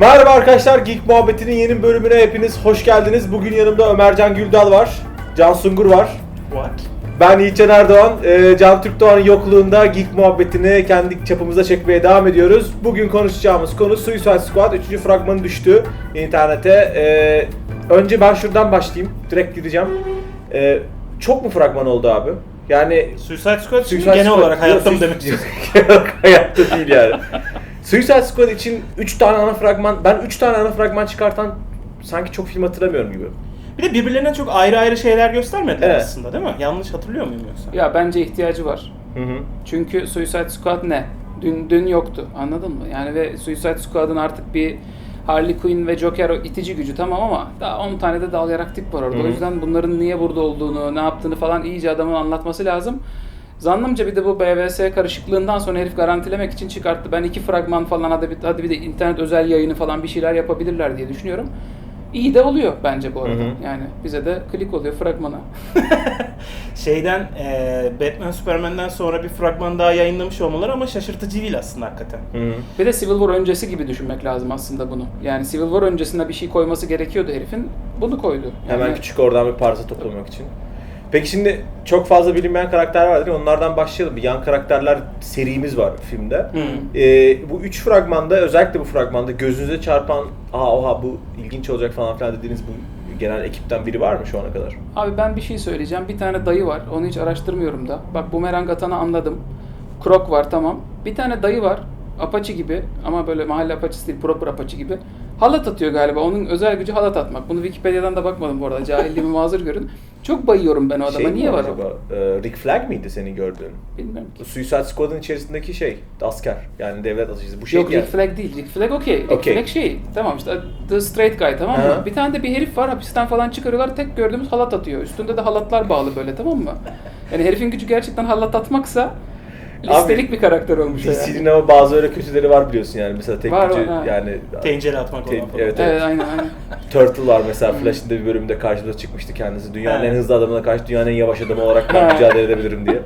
Merhaba arkadaşlar, Geek Muhabbeti'nin yeni bölümüne hepiniz hoş geldiniz. Bugün yanımda Ömercan Güldal var, Can Sungur var. What? Ben Yiğitcan Erdoğan, Ee, Can Türk Doğan'ın yokluğunda Geek Muhabbeti'ni kendi çapımızda çekmeye devam ediyoruz. Bugün konuşacağımız konu Suicide Squad 3. fragmanı düştü internete. Ee, önce ben şuradan başlayayım, direkt gideceğim. Ee, çok mu fragman oldu abi? Yani Suicide Squad Suicide genel Squad- olarak hayatta mı demek istiyorsun? Genel olarak hayatta değil yani. Suicide Squad için 3 tane ana fragman, ben 3 tane ana fragman çıkartan sanki çok film hatırlamıyorum gibi. Bir de birbirlerine çok ayrı ayrı şeyler göstermediler Evet. aslında değil mi? Yanlış hatırlıyor muyum yoksa? Ya bence ihtiyacı var. Hı hı. Çünkü Suicide Squad ne? Dün dün yoktu. Anladın mı? Yani ve Suicide Squad'ın artık bir Harley Quinn ve Joker o itici gücü tamam ama daha 10 tane de dal yarak tip var orada. O yüzden bunların niye burada olduğunu, ne yaptığını falan iyice adamın anlatması lazım. Zannımca bir de bu BVS karışıklığından sonra herif garantilemek için çıkarttı. Ben iki fragman falan hadi bir, hadi bir de internet özel yayını falan bir şeyler yapabilirler diye düşünüyorum. İyi de oluyor bence bu arada. Hı hı. Yani bize de klik oluyor fragmana. Şeyden e, Batman Superman'den sonra bir fragman daha yayınlamış olmaları ama şaşırtıcı değil aslında hakikaten. Hı hı. Bir de Civil War öncesi gibi düşünmek lazım aslında bunu. Yani Civil War öncesinde bir şey koyması gerekiyordu herifin. Bunu koydu. Yani Hemen küçük oradan bir parça toplamak için. Peki şimdi çok fazla bilinmeyen karakter vardır. Onlardan başlayalım. Bir yan karakterler serimiz var filmde. Hı. Ee, bu üç fragmanda özellikle bu fragmanda gözünüze çarpan aa oha bu ilginç olacak falan filan dediğiniz bu genel ekipten biri var mı şu ana kadar? Abi ben bir şey söyleyeceğim. Bir tane dayı var. Onu hiç araştırmıyorum da. Bak bumerang atanı anladım. Krok var tamam. Bir tane dayı var. Apache gibi ama böyle mahalle apaçısı değil, proper apaçı gibi. Halat atıyor galiba. Onun özel gücü halat atmak. Bunu Wikipedia'dan da bakmadım bu arada. Cahilliğimi mazur görün. Çok bayıyorum ben o adama. Şey mi Niye var acaba? o? Ee, Rick Flag miydi senin gördüğün? Bilmiyorum ki. Suicide Squad'ın içerisindeki şey, asker. Yani devlet atıcısı. Bu şey Yok yani. Rick Flag değil. Rick Flag okey. Rick Okey. Flag şey. Tamam işte The Straight Guy tamam mı? Aha. Bir tane de bir herif var hapisten falan çıkarıyorlar. Tek gördüğümüz halat atıyor. Üstünde de halatlar bağlı böyle tamam mı? Yani herifin gücü gerçekten halat atmaksa listelik bir karakter olmuş o yani. DC'nin ama bazı öyle kötüleri var biliyorsun yani. Mesela tek Var, gücü var, ha. yani Tencere atmak Te- olan falan. evet. Evet aynen aynen. Turtle var mesela Flash'ın da bir bölümde karşımıza çıkmıştı kendisi. Dünyanın en hızlı adamına karşı dünyanın en yavaş adamı olarak ben mücadele edebilirim diye.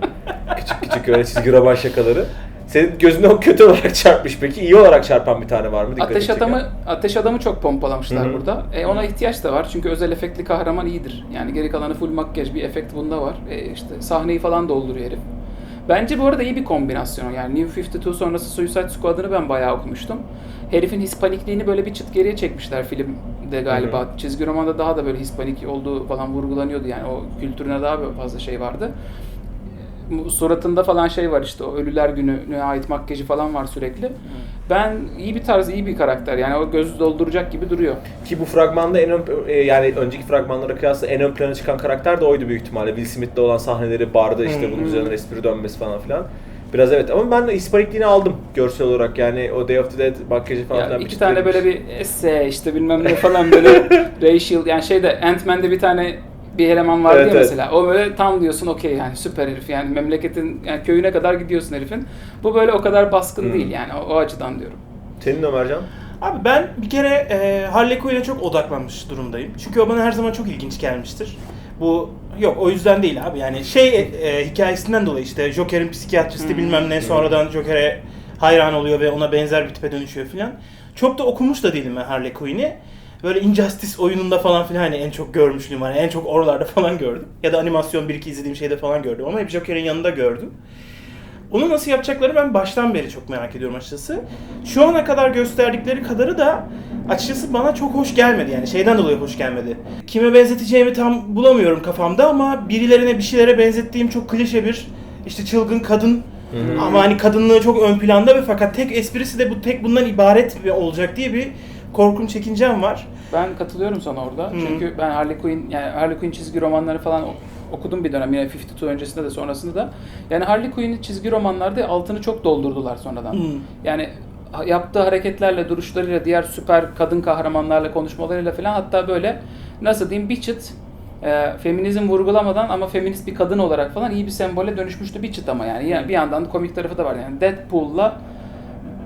Küçük küçük öyle çizgi roman şakaları. Senin gözüne o kötü olarak çarpmış peki. iyi olarak çarpan bir tane var mı? Dikkatini Ateş çeken? adamı ateş adamı çok pompalamışlar Hı hı. burada. E, ona ihtiyaç da var çünkü özel efektli kahraman iyidir. Yani geri kalanı full makyaj bir efekt bunda var. E, işte sahneyi falan dolduruyor herif. Bence bu arada iyi bir kombinasyon. Yani New 52 sonrası Suicide Squad'ını ben bayağı okumuştum. Herifin hispanikliğini böyle bir çıt geriye çekmişler filmde galiba. Hı Çizgi romanda daha da böyle hispanik olduğu falan vurgulanıyordu. Yani o kültürüne daha fazla şey vardı. Suratında falan şey var işte o ölüler gününe ait makyajı falan var sürekli. Ben iyi bir tarz, iyi bir karakter. Yani o göz dolduracak gibi duruyor. Ki bu fragmanda en ön, e, yani önceki fragmanlara kıyasla en ön plana çıkan karakter de oydu büyük ihtimalle. Will Smith'le olan sahneleri barda işte Hı bunun hı. üzerinden espri dönmesi falan filan. Biraz evet ama ben de aldım görsel olarak yani o Day of the Dead makyajı falan Ya filan. iki bir tane böyle bir esse işte bilmem ne falan böyle racial yani şeyde Ant-Man'de bir tane bir eleman vardı Evet, ya evet. mesela. O böyle tam diyorsun okey yani süper herif yani memleketin yani köyüne kadar gidiyorsun herifin. Bu böyle o kadar baskın Hmm. değil yani o, o açıdan diyorum. Senin Ömercan? Abi ben bir kere e, Harley Quinn'e çok odaklanmış durumdayım. Çünkü o bana her zaman çok ilginç gelmiştir. Bu yok o yüzden değil abi. Yani şey e, e, hikayesinden dolayı işte Joker'in psikiyatristi Hmm. bilmem ne sonradan Joker'e hayran oluyor ve ona benzer bir tipe dönüşüyor filan. Çok da okumuş da değilim ben Harley Quinn'i. Böyle Injustice oyununda falan filan hani en çok görmüşlüğüm var. En çok oralarda falan gördüm. Ya da animasyon bir iki izlediğim şeyde falan gördüm ama hep Joker'in yanında gördüm. Onu nasıl yapacakları ben baştan beri çok merak ediyorum açıkçası. Şu ana kadar gösterdikleri kadarı da açıkçası bana çok hoş gelmedi. Yani şeyden dolayı hoş gelmedi. Kime benzeteceğimi tam bulamıyorum kafamda ama birilerine bir şeylere benzettiğim çok klişe bir işte çılgın kadın hı. ama hani kadınlığı çok ön planda ve fakat tek esprisi de bu tek bundan ibaret olacak diye bir korkunç çekincem var. Ben katılıyorum sana orada. Hı. Çünkü ben Harley Quinn yani Harley Quinn çizgi romanları falan okudum bir dönem yine 52 öncesinde de sonrasında da. Yani Harley Quinn'in çizgi romanlarda altını çok doldurdular sonradan. Hı. Yani yaptığı hareketlerle, duruşlarıyla, diğer süper kadın kahramanlarla konuşmalarıyla falan hatta böyle nasıl diyeyim bir çıt e, feminizm vurgulamadan ama feminist bir kadın olarak falan iyi bir sembole dönüşmüştü bir çıt ama yani. yani bir yandan da komik tarafı da var yani Deadpool'la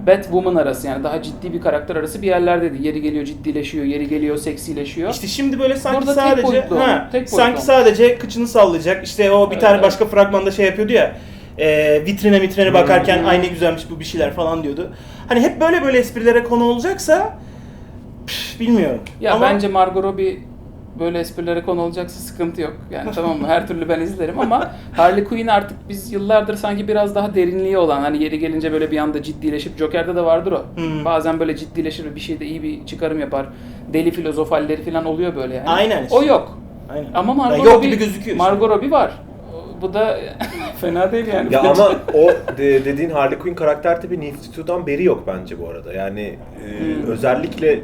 Batwoman arası yani daha ciddi bir karakter arası bir yerlerdeydi. Yeri geliyor ciddileşiyor, yeri geliyor seksileşiyor. İşte şimdi böyle sanki Burada tek sadece boyutlu ha, tek boyutlu sanki sadece kıçını sallayacak. İşte o bir Evet, tane evet. başka fragmanda şey yapıyordu ya. E, vitrine vitrine Hmm. bakarken ay ne güzelmiş bu bir şeyler falan diyordu. Hani hep böyle böyle esprilere konu olacaksa Püf, bilmiyorum. Ya Ama bence Margot Robbie böyle esprilere konu olacaksa sıkıntı yok. Yani tamam mı? Her türlü ben izlerim ama Harley Quinn artık biz yıllardır sanki biraz daha derinliği olan hani yeri gelince böyle bir anda ciddileşip Joker'de de vardır o. Hmm. Bazen böyle ciddileşir ve bir şeyde iyi bir çıkarım yapar. Deli filozof halleri falan oluyor böyle yani. Aynen işte. O yok. Aynen. Ama Margot yok Robbie, gibi gözüküyor. işte. Margot Robbie var. Bu da fena değil yani. Ya ama o de- dediğin Harley Quinn karakter tipi Nifty 2'dan beri yok bence bu arada. Yani e, Hmm. özellikle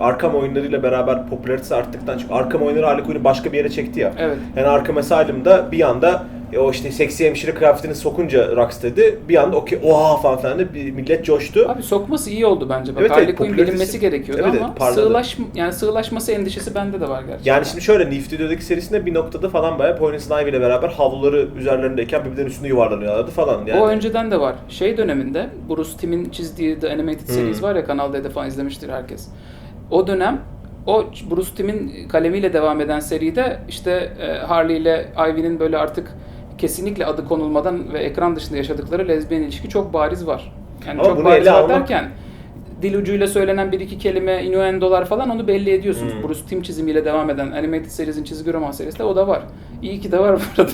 Arkham oyunlarıyla beraber popülaritesi arttıktan çünkü Arkham oyunları Harley Quinn'i başka bir yere çekti ya. Evet. Yani Arkham Asylum'da bir anda e, o işte seksi hemşire kıyafetini sokunca Rocksteady bir anda okey oha falan filan de bir millet coştu. Abi sokması iyi oldu bence. Bak Evet, Harley evet, Quinn popülaritesi- bilinmesi gerekiyordu Evet, ama parladı. sığlaş yani sığlaşması endişesi bende de var gerçekten. Yani şimdi şöyle Nifty 2'deki serisinde bir noktada falan bayağı Poison Ivy ile beraber havluları üzerlerindeyken birbirlerinin üstünde yuvarlanıyorlardı falan. Yani O önceden de var. Şey döneminde Bruce Timm'in çizdiği The Animated Hmm. Series var ya Kanal D'de falan izlemiştir herkes. O dönem o Bruce Timm'in kalemiyle devam eden seride işte e, Harley ile Ivy'nin böyle artık kesinlikle adı konulmadan ve ekran dışında yaşadıkları lezbiyen ilişki çok bariz var. Yani Ama çok bariz var almak- derken dil ucuyla söylenen bir iki kelime, innuendolar falan onu belli ediyorsunuz. Hmm. Bruce Timm çizimiyle devam eden Animated Series'in çizgi roman serisinde o da var. İyi ki de var burada.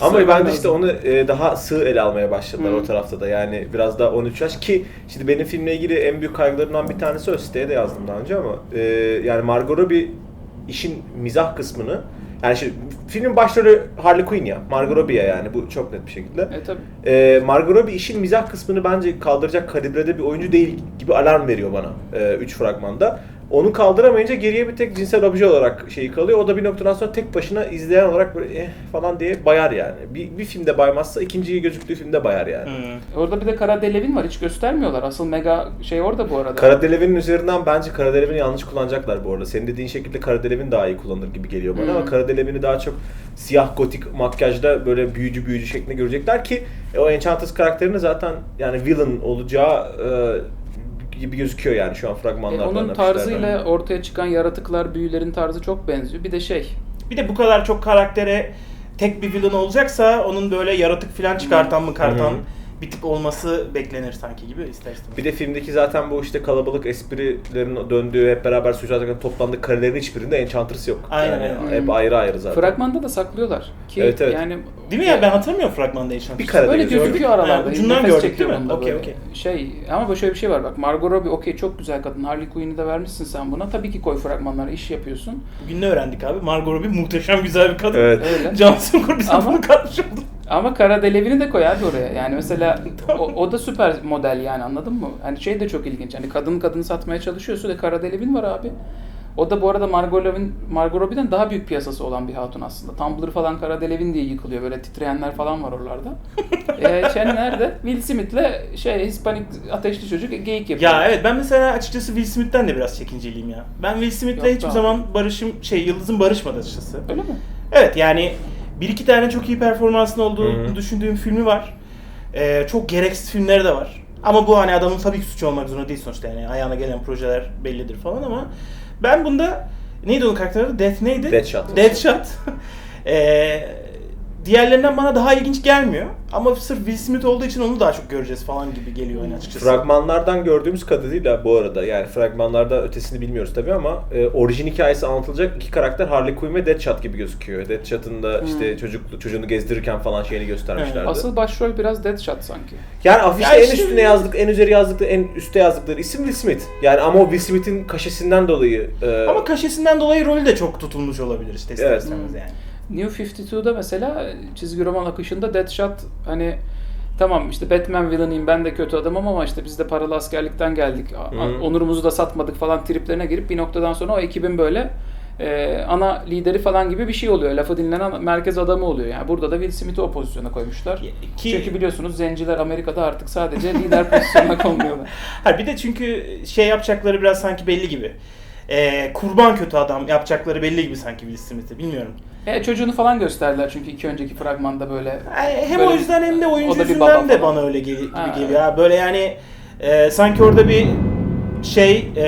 Ama ben de işte onu e, daha sığ ele almaya başladılar Hı. o tarafta da. Yani biraz daha 13 yaş ki şimdi benim filmle ilgili en büyük kaygılarımdan bir tanesi o siteye de yazdım daha önce ama e, yani Margot Robbie işin mizah kısmını yani şimdi filmin başrolü Harley Quinn ya. Margot Robbie ya yani bu çok net bir şekilde. E tabii. E, Margot Robbie işin mizah kısmını bence kaldıracak kalibrede bir oyuncu değil gibi alarm veriyor bana 3 fragmanda. Onu kaldıramayınca geriye bir tek cinsel obje olarak şeyi kalıyor. O da bir noktadan sonra tek başına izleyen olarak böyle eh falan diye bayar yani. Bir, bir filmde baymazsa ikinciyi gözüktüğü filmde bayar yani. Hmm. Orada bir de Kara Delevin var hiç göstermiyorlar. Asıl mega şey orada bu arada. Kara Delevin'in üzerinden bence Kara Delevin'i yanlış kullanacaklar bu arada. Senin dediğin şekilde Kara Delevin daha iyi kullanır gibi geliyor bana Hmm. ama Kara Delevin'i daha çok siyah gotik makyajda böyle büyücü büyücü şeklinde görecekler ki e, o Enchantress karakterini zaten yani villain olacağı e, gibi gözüküyor yani şu an E, fragmanlardan. onun afişlerden. tarzıyla ortaya çıkan yaratıklar, büyülerin tarzı çok benziyor. Bir de şey, Bir de bu kadar çok karaktere tek bir villain olacaksa onun böyle yaratık falan çıkartan mı kartan Hı hı. Bir tip olması beklenir sanki gibi ister istemez. Bir de filmdeki zaten bu işte kalabalık esprilerin döndüğü hep beraber suçlarken toplandığı karelerin hiçbirinde Enchantress yok. Aynen, yani aynen. hep ayrı ayrı zaten. fragmanda da saklıyorlar. Ki Evet, evet. yani Değil mi ya ben hatırlamıyorum fragmanda Enchantress. Bir kare- Öyle Gördük. gözüküyor aralarda. Ha, ucundan Nefes gördük değil mi? Okey, böyle. okey. Şey ama böyle şöyle bir şey var bak. Margot Robbie okey çok güzel kadın. Harley Quinn'i de vermişsin sen buna. Tabii ki koy fragmanlara iş yapıyorsun. Bugün ne öğrendik abi? Margot Robbie muhteşem güzel bir kadın. Evet. Öyle. Johnson Kur bize Ama- bunu katmış oldu. Ama Kara Delevini de koy abi oraya. Yani mesela o, o da süper model yani anladın mı? Hani şey de çok ilginç. Hani kadın kadını satmaya çalışıyorsun ve Kara Delevin var abi. O da bu arada Margot, Margot Robbie'den daha büyük piyasası olan bir hatun aslında. Tumblr falan Kara Delevin diye yıkılıyor. Böyle titreyenler falan var oralarda. ee, şey nerede? Will Smith'le şey Hispanik ateşli çocuk geyik yapıyor. Ya evet ben mesela açıkçası Will Smith'ten de biraz çekinceliyim ya. Ben Will Smith'le Yok hiçbir abi. zaman barışım şey Yıldız'ın barışmadı açıkçası. Öyle mi? Evet yani bir iki tane çok iyi performansın olduğunu Hı hı. düşündüğüm filmi var. Ee, çok gereksiz filmleri de var. Ama bu hani adamın tabii ki suçu olmak zorunda değil sonuçta yani ayağına gelen projeler bellidir falan ama ben bunda neydi onun karakteri? Death neydi? Deathshot. Deathshot. ee, diğerlerinden bana daha ilginç gelmiyor. Ama sırf Will Smith olduğu için onu daha çok göreceğiz falan gibi geliyor yani açıkçası. Fragmanlardan gördüğümüz kadarıyla bu arada yani fragmanlarda ötesini bilmiyoruz tabii ama e, orijin hikayesi anlatılacak iki karakter Harley Quinn ve Deadshot gibi gözüküyor. Deadshot'ın da işte çocuk çocuğunu gezdirirken falan şeyini göstermişlerdi. Asıl başrol biraz Deadshot sanki. Yani afişte Ya en üstüne yazdık, en üzeri yazdıkları, en üste yazdıkları isim Will Smith. Yani ama o Will Smith'in kaşesinden dolayı e, Ama kaşesinden dolayı rolü de çok tutulmuş olabilir işte ister Evet. istemez yani. New 52'da mesela çizgi roman akışında Deadshot hani tamam işte Batman villainıyım ben de kötü adamım ama işte biz de paralı askerlikten geldik. a- a- Hı. Onurumuzu da satmadık falan triplerine girip bir noktadan sonra o ekibin böyle e, ana lideri falan gibi bir şey oluyor. Lafı dinlenen merkez adamı oluyor. Yani burada da Will Smith'i o pozisyona koymuşlar. Ki- Çünkü biliyorsunuz zenciler Amerika'da artık sadece lider pozisyonuna konmuyorlar. Ha bir de çünkü şey yapacakları biraz sanki belli gibi. Ee, kurban kötü adam yapacakları belli gibi sanki Will Smith'i bilmiyorum. E, çocuğunu falan gösterdiler çünkü iki önceki fragmanda böyle. Yani hem Böyle o yüzden hem de oyuncu yüzünden baba de bana öyle gel- gibi Ha. geliyor. Ha, böyle yani e, sanki orada bir şey e,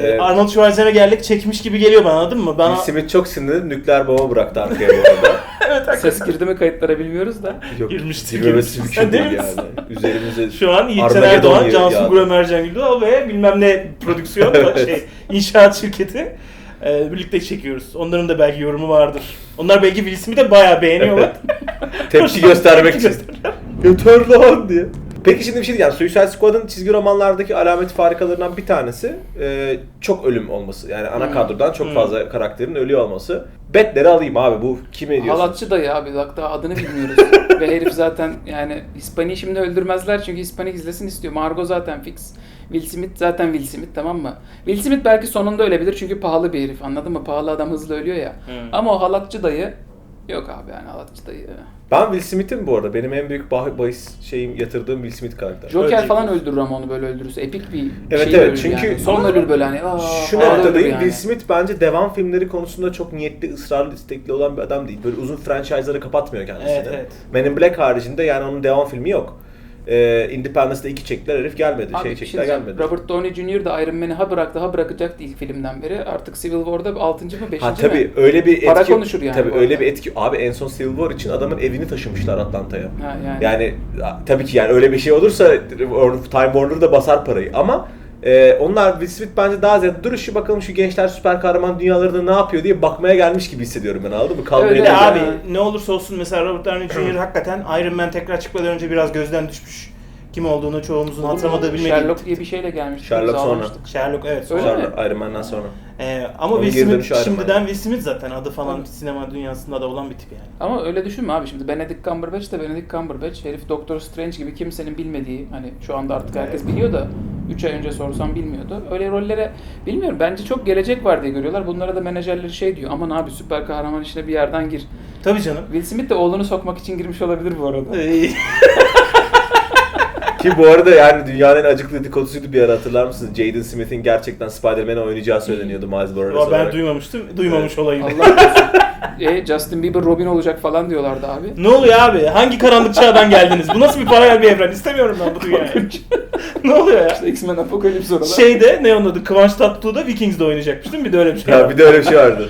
Evet. Arnold Schwarzenegger'lik çekmiş gibi geliyor bana anladın mı? Bana Will Smith çok sinirli nükleer bomba bıraktı arkaya bu arada. Ses girdi mi kayıtlara bilmiyoruz da. Yok, Girmiştir, girmemesi girmiştir. mümkün değil yani. Üzerimize Şu an Yiğit Armageddon Erdoğan. Cansu Gurem Ercan Güldal ve bilmem ne prodüksiyon şey, inşaat şirketi e, birlikte çekiyoruz. Onların da belki yorumu vardır. Onlar belki Will Smith'i bayağı beğeniyorlar. tepki göstermek için. Yeter lan diye. Peki şimdi bir şey diyeceğim. Suicide Squad'ın çizgi romanlardaki alamet farikalarından bir tanesi e, çok ölüm olması. Yani ana Hmm. kadrodan çok Hmm. fazla karakterin ölüyor olması. Betleri alayım abi bu kime ediyorsun? Halatçı dayı abi bak daha adını bilmiyoruz. Ve herif zaten yani Hispanik'i şimdi öldürmezler çünkü Hispanik izlesin istiyor. Margot zaten fix. Will Smith zaten Will Smith tamam mı? Will Smith belki sonunda ölebilir çünkü pahalı bir herif anladın mı? Pahalı adam hızlı ölüyor ya. Hmm. Ama o halatçı dayı yok abi yani dayı. Ben Will Smith'im bu arada. Benim en büyük bah- bahis şeyim yatırdığım Will Smith karakter. Joker Öyle falan öldürür ama onu böyle öldürürse. Epik bir Evet, şey evet, ölür çünkü- yani. Son ölür böyle hani. Aa, Şu falan noktadayım. ölür yani. Will Smith bence devam filmleri konusunda çok niyetli, ısrarlı, istekli olan bir adam değil. Böyle uzun franchise'ları kapatmıyor kendisini. Evet, evet. Men in Black haricinde yani onun devam filmi yok. Ee, Independence'da iki çektiler herif gelmedi. Abi şey şey çektiler diyeceğim. gelmedi. Robert Downey Jr. da Iron Man'i ha bıraktı ha bırakacaktı ilk filmden beri. Artık Civil War'da 6. mı 5. Ha mi? tabii öyle bir etki. Para konuşur yani Tabii öyle bir etki. Abi en son Civil War için adamın evini taşımışlar Atlanta'ya. Ha, yani. Yani tabii ki yani öyle bir şey olursa Time Warner da basar parayı ama e, onlar Will Smith bence daha ziyade dur şu bakalım şu gençler süper kahraman dünyalarında ne yapıyor diye bakmaya gelmiş gibi hissediyorum ben mı? Kalmaya Öyle de abi ne olursa olsun mesela Robert Downey Jr. hakikaten Iron Man tekrar çıkmadan önce biraz gözden düşmüş. Kim olduğunu çoğumuzun hatırlamadığı bilmediği. Sherlock diye bir şeyle gelmişti. Sherlock biz sonra. almıştık. Sherlock evet. Öyle sonra. mi? Iron Man'den sonra. Ee, ama Onun Will geri dönüşü Smith Iron Man. şimdiden Will Smith zaten adı falan Evet. sinema dünyasında da olan bir tip yani. Ama öyle düşünme abi şimdi Benedict Cumberbatch de Benedict Cumberbatch. Herif Doctor Strange gibi kimsenin bilmediği hani şu anda artık herkes biliyor da 3 ay önce sorsam bilmiyordu. Öyle rollere bilmiyorum bence çok gelecek var diye görüyorlar. Bunlara da menajerleri şey diyor aman abi süper kahraman işine bir yerden gir. Tabii canım. Will Smith de oğlunu sokmak için girmiş olabilir bu arada. Ki bu arada yani dünyanın en acıklı dedikodusuydu bir ara hatırlar mısınız? Jaden Smith'in gerçekten Spider-Man'i oynayacağı söyleniyordu Miles Morales Ama ben olarak. duymamıştım. Duymamış olayım. Allah korusun. e, Justin Bieber Robin olacak falan diyorlardı abi. Ne oluyor abi? Hangi karanlık çağdan geldiniz? Bu nasıl bir paralel bir evren? İstemiyorum ben bu dünyayı. ne oluyor ya? İşte X-Men Apocalypse orada. Şeyde ne onun adı? Kıvanç Tatlıtuğ'da Vikings'de oynayacakmış değil mi? Bir de öyle bir şey Ya var. bir de öyle bir şey vardı.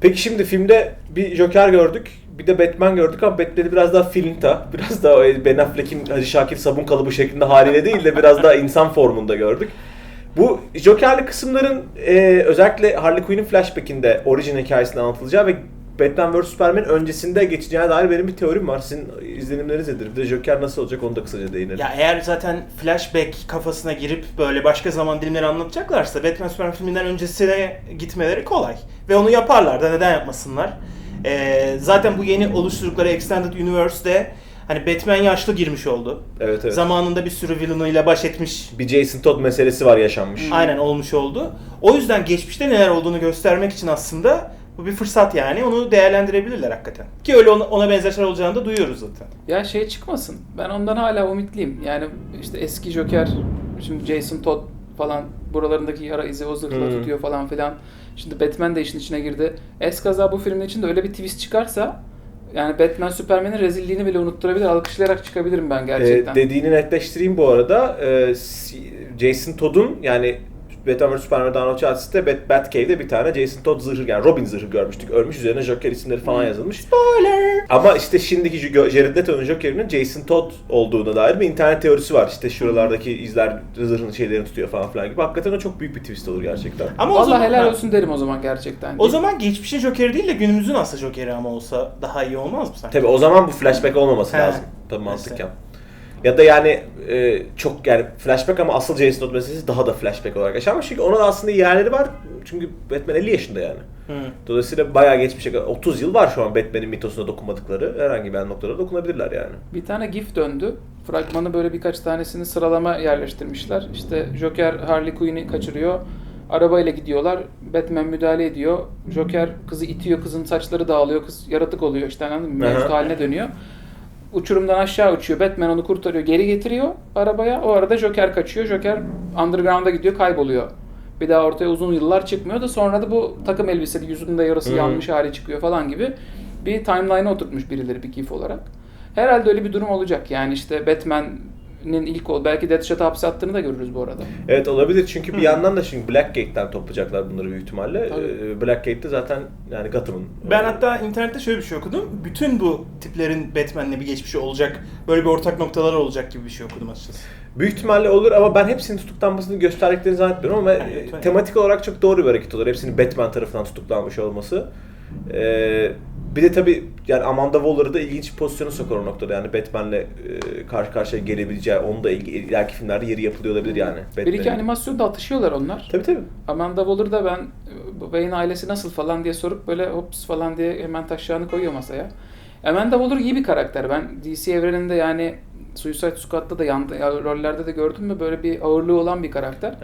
Peki şimdi filmde bir Joker gördük, bir de Batman gördük ama Batman'i biraz daha filinta, biraz daha Ben Affleck'in Hacı Şakir sabun kalıbı şeklinde haliyle değil de biraz daha insan formunda gördük. Bu Joker'li kısımların e, özellikle Harley Quinn'in flashback'inde orijin hikayesinde anlatılacağı ve Batman vs Superman öncesinde geçeceğine dair benim bir teorim var. Sizin izlenimleriniz nedir? Bir de Joker nasıl olacak onu da kısaca değinelim. Ya eğer zaten flashback kafasına girip böyle başka zaman dilimleri anlatacaklarsa Batman Superman filminden öncesine gitmeleri kolay. Ve onu yaparlar da neden yapmasınlar? Ee, zaten bu yeni oluşturdukları Extended Universe'de hani Batman yaşlı girmiş oldu. Evet evet. Zamanında bir sürü villainıyla baş etmiş. Bir Jason Todd meselesi var yaşanmış. Aynen olmuş oldu. O yüzden geçmişte neler olduğunu göstermek için aslında bu bir fırsat yani. Onu değerlendirebilirler hakikaten. Ki öyle ona, ona benzer şeyler olacağını da duyuyoruz zaten. Ya şey çıkmasın. Ben ondan hala ümitliyim. Yani işte eski Joker, şimdi Jason Todd falan buralarındaki yara izi o zırhla Hmm. tutuyor falan filan. Şimdi Batman de işin içine girdi. Eskaza bu filmin içinde öyle bir twist çıkarsa yani Batman Superman'in rezilliğini bile unutturabilir. Alkışlayarak çıkabilirim ben gerçekten. Ee, dediğini netleştireyim bu arada. Ee, S- Jason Todd'un yani Batman vs Superman of Justice'de Bat Batcave'de bir tane Jason Todd zırhı yani Robin zırhı görmüştük. Ölmüş üzerine Joker isimleri falan Hmm. yazılmış. Spoiler! Ama işte şimdiki Jared Leto'nun Joker'inin Jason Todd olduğuna dair bir internet teorisi var. İşte şuralardaki izler zırhın şeylerini tutuyor falan filan gibi. Hakikaten o çok büyük bir twist olur gerçekten. Ama o Vallahi zaman, helal ha, olsun derim o zaman gerçekten. O zaman geçmişin Joker'i değil de günümüzün aslında Joker'i ama olsa daha iyi olmaz mı sanki? Tabi o zaman bu flashback olmaması He. lazım. Tabi mantıken. Ya da yani e, çok yani flashback ama asıl Jason Todd meselesi daha da flashback olarak yaşanmış. Çünkü onun aslında yerleri var. Çünkü Batman 50 yaşında yani. Hı. Dolayısıyla bayağı geçmişe kadar 30 yıl var şu an Batman'in mitosuna dokunmadıkları. Herhangi bir noktada dokunabilirler yani. Bir tane gif döndü. Fragmanı böyle birkaç tanesini sıralama yerleştirmişler. İşte Joker Harley Quinn'i kaçırıyor. Arabayla gidiyorlar. Batman müdahale ediyor. Joker kızı itiyor. Kızın saçları dağılıyor. Kız yaratık oluyor işte anladın mı? Mevcut haline dönüyor. Uçurumdan aşağı uçuyor. Batman onu kurtarıyor. Geri getiriyor arabaya. O arada Joker kaçıyor. Joker underground'a gidiyor. Kayboluyor. Bir daha ortaya uzun yıllar çıkmıyor da sonra da bu takım elbiseli yüzünde yarısı Hı. yanmış hali çıkıyor falan gibi bir timeline'a oturtmuş birileri bir gif olarak. Herhalde öyle bir durum olacak. Yani işte Batman Joker'in ilk ol. Belki Deathshot'ı hapse attığını da görürüz bu arada. Evet olabilir çünkü bir yandan da şimdi Blackgate'den toplayacaklar bunları büyük ihtimalle. Tabii. Ee, Blackgate'de zaten yani Gotham'ın. Ben hatta internette şöyle bir şey okudum. Bütün bu tiplerin Batman'le bir geçmişi olacak. Böyle bir ortak noktaları olacak gibi bir şey okudum açıkçası. Büyük ihtimalle olur ama ben hepsinin tutuklanmasını gösterdiklerini zannetmiyorum ama e, evet. tematik olarak çok doğru bir hareket olur. Hepsinin Batman tarafından tutuklanmış olması. Ee, bir de tabii yani Amanda Waller'ı da ilginç bir pozisyona sokar o noktada. Yani Batman'le e, karşı karşıya gelebileceği, onun da ilgi, ileriki filmlerde yeri yapılıyor olabilir yani. Bir iki animasyonda atışıyorlar onlar. Tabii tabii. Amanda Waller da ben Wayne ailesi nasıl falan diye sorup böyle hops falan diye hemen taşlarını koyuyor masaya. Amanda Waller iyi bir karakter. Ben DC evreninde yani Suicide Squad'da da yan ya rollerde de gördüm mü böyle bir ağırlığı olan bir karakter.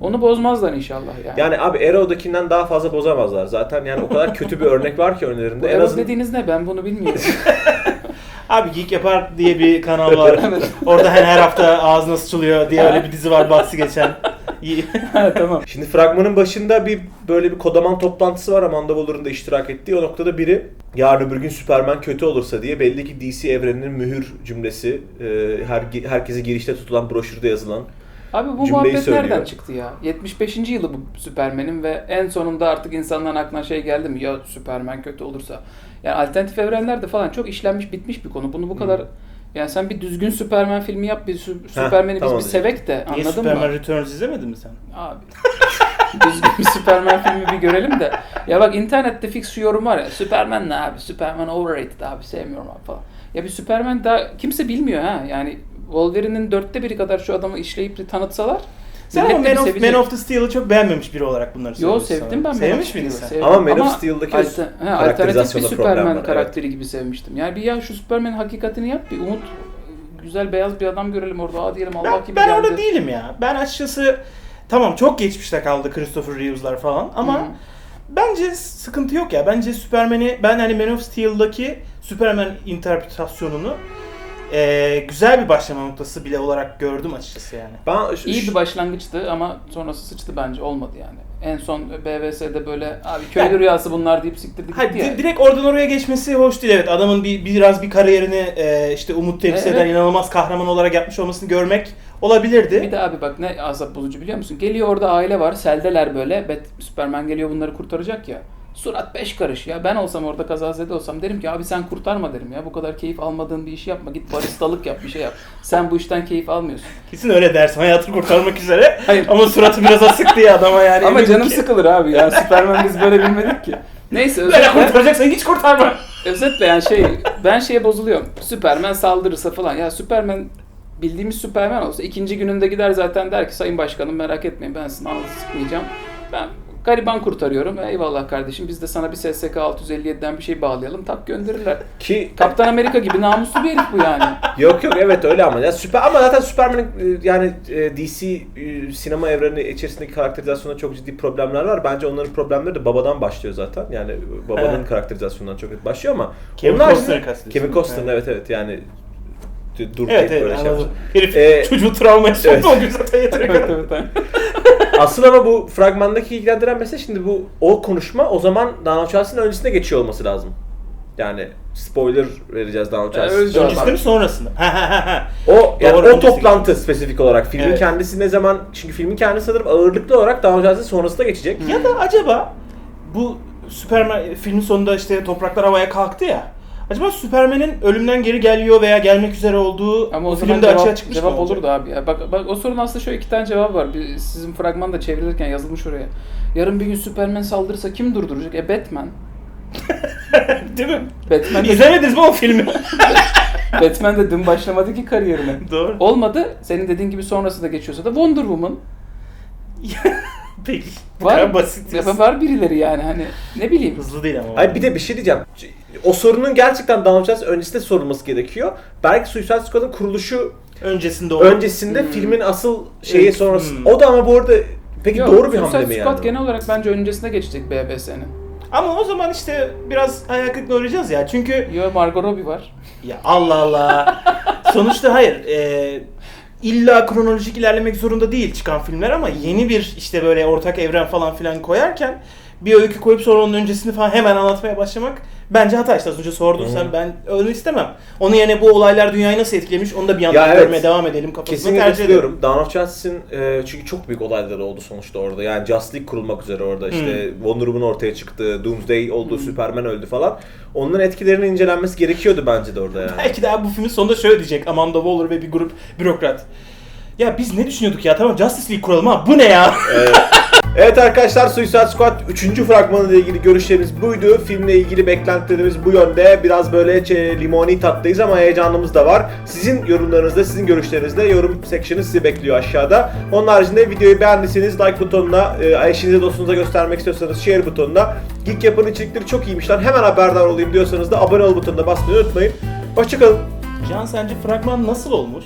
Onu bozmazlar inşallah yani. Yani abi Arrow'dakinden daha fazla bozamazlar. Zaten yani o kadar kötü bir örnek var ki bu önlerinde. En Arrow azından dediğiniz ne? Ben bunu bilmiyorum. Abi Geek Yapar diye bir kanal var. Orada hani her hafta ağzına sıçılıyor diye öyle bir dizi var bahsi geçen. Ha, tamam. Şimdi fragmanın başında bir böyle bir kodaman toplantısı var Amanda Waller'ın da iştirak ettiği. O noktada biri yarın öbür gün Superman kötü olursa diye belli ki DC evreninin mühür cümlesi e, her herkese girişte tutulan broşürde yazılan. Abi bu muhabbet söylüyor. nereden çıktı ya? 75. yılı bu Superman'in ve en sonunda artık insanların aklına şey geldi mi? Ya Superman kötü olursa. Yani alternatif evrenlerde falan çok işlenmiş bitmiş bir konu. Bunu bu kadar yani sen bir düzgün Superman filmi yap, bir Sü- Superman'i tamam biz bir sevek de Niye anladın Superman mı? Returns izlemedin mi sen? Abi. düzgün bir Superman filmi bir görelim de. Ya bak internette fix şu yorum var ya. Superman ne abi? Superman overrated abi sevmiyorum abi falan. Ya bir Superman daha kimse bilmiyor ha. Yani Wolverine'in dörtte biri kadar şu adamı işleyip de tanıtsalar Sen ama Man of. Man of the Steel'ı çok beğenmemiş biri olarak bunları Yo söylüyorsun sevdim sana. ben Sevmiş miydin sen? sevdim. Ama Man of Steel'daki alter- he, alternatif bir Superman var, karakteri gibi sevmiştim. Yani bir ya şu Superman'in hakikatini yap bir umut güzel beyaz bir adam görelim orada. Aa diyelim Allah Ben, gibi ben geldi. orada değilim ya. Ben açıkçası tamam çok geçmişte kaldı Christopher Reeves'lar falan ama Hı. bence sıkıntı yok ya. Bence Superman'i ben hani Man of Steel'daki Superman interpretasyonunu eee, güzel bir başlama noktası bile olarak gördüm açıkçası yani. Ben şu- İyi bir başlangıçtı ama sonrası sıçtı bence olmadı yani. En son BVS'de böyle abi köylü rüyası bunlar deyip siktirdik Hayır, gitti di- yani. direkt oradan oraya geçmesi hoş değil evet. Adamın bir biraz bir kariyerini eee, işte umut temsil Evet. eden inanılmaz kahraman olarak yapmış olmasını görmek olabilirdi. Bir de abi bak ne azap bozucu biliyor musun? Geliyor orada aile var, seldeler böyle. Bet Superman geliyor bunları kurtaracak ya. Surat beş karış ya. Ben olsam orada kazazede olsam derim ki abi sen kurtarma derim ya. Bu kadar keyif almadığın bir işi yapma. Git baristalık yap bir şey yap. Sen bu işten keyif almıyorsun. Kesin öyle dersin hayatını kurtarmak üzere. Hayır. Ama suratı biraz asık diye adama yani. Ama canım ki. sıkılır abi ya. Superman biz böyle bilmedik ki. Neyse Böyle özetle, kurtaracaksan hiç kurtarma. özetle yani şey ben şeye bozuluyorum. Superman saldırırsa falan. Ya Superman bildiğimiz Superman olsa ikinci gününde gider zaten der ki sayın başkanım merak etmeyin ben sizin anınızı sıkmayacağım. Ben gariban kurtarıyorum. Eyvallah kardeşim biz de sana bir SSK 657'den bir şey bağlayalım. Tak gönderirler. ki Kaptan Amerika gibi namuslu bir herif bu yani. Yok yok evet öyle ama ya süper ama zaten Superman'in e, yani e, DC e, sinema evreni içerisindeki karakterizasyonda çok ciddi problemler var. Bence onların problemleri de babadan başlıyor zaten. Yani babanın Evet. karakterizasyonundan çok başlıyor ama Kevin Costner'ı kastediyorsun. Kevin Costner Evet. evet yani dur Evet evet böyle şey yapacak. Herif Ee, çocuğu travmaya soktu evet. o gün zaten yeteri kadar. evet, evet. Asıl ama bu fragmandaki ilgilendiren mesele şimdi bu o konuşma o zaman Donald Charles'ın öncesinde geçiyor olması lazım. Yani spoiler vereceğiz Donald öyle Charles'ın. Cevap Öncesinde mi sonrasında? O yani Doğru, o toplantı spesifik olarak filmin Evet. kendisi ne zaman çünkü filmin kendisi sanırım ağırlıklı olarak Donald Charles'ın sonrasında geçecek. Ya da acaba bu Superman filmin sonunda işte topraklar havaya kalktı ya. Acaba Superman'in ölümden geri geliyor veya gelmek üzere olduğu Ama o bu zaman filmde cevap, açığa çıkmış cevap mı olacak? olurdu abi ya. Bak, bak o sorunun aslında şöyle iki tane cevap var. Bir, sizin fragman da çevrilirken yazılmış oraya. Yarın bir gün Superman saldırırsa kim durduracak? E Batman. Değil mi? Batman de, İzlemediniz mi o filmi? Batman de dün başlamadı ki kariyerine. Doğru. Olmadı. Senin dediğin gibi sonrası da geçiyorsa da Wonder Woman. Peki. Bu Var, kadar basit. Ya var birileri yani hani ne bileyim. Hızlı değil ama. Ay bir de bir şey diyeceğim. O sorunun gerçekten Donald Charles öncesinde sorulması gerekiyor. Belki Suicide Squad'ın kuruluşu Öncesinde o. öncesinde Hmm. filmin asıl şeyi Evet, sonrası. hmm. O da ama bu arada peki Yok, doğru bir Suicide hamle mi Squad yani? genel olarak bence öncesine geçecek BBS'nin. Ama o zaman işte biraz hayal kırıklığına uğrayacağız ya. Çünkü Yo Margot Robbie var. ya Allah Allah. Sonuçta hayır. E, illa kronolojik ilerlemek zorunda değil çıkan filmler ama yeni bir işte böyle ortak evren falan filan koyarken bir öykü koyup sonra onun öncesini falan hemen anlatmaya başlamak bence hata işte az önce sordun sen ben öyle istemem. Onun yerine bu olaylar dünyayı nasıl etkilemiş onu da bir yandan Ya evet. görmeye devam edelim kafasına Kesinlikle tercih katılıyorum. Dawn of Justice'in e, çünkü çok büyük olayları oldu sonuçta orada. Yani Justice League kurulmak üzere orada. İşte Wonder Woman ortaya çıktı, Doomsday oldu, Superman öldü falan. Onların etkilerinin incelenmesi gerekiyordu bence de orada yani. Belki de bu filmin sonunda şöyle diyecek Amanda Waller ve bir grup bürokrat. Ya biz ne düşünüyorduk ya tamam Justice League kuralım ha bu ne ya? Evet arkadaşlar Suicide Squad 3. fragmanı ile ilgili görüşlerimiz buydu. Filmle ilgili beklentilerimiz bu yönde. Biraz böyle şey, limoni tattayız ama heyecanımız da var. Sizin yorumlarınızda, sizin görüşlerinizde yorum section'ı sizi bekliyor aşağıda. Onun haricinde videoyu beğendiyseniz like butonuna, e, eşinize dostunuza göstermek istiyorsanız share butonuna, Geek Yapı'nın içerikleri çok iyiymiş lan hemen haberdar olayım diyorsanız da abone ol butonuna basmayı unutmayın. Hoşçakalın. Can sence fragman nasıl olmuş?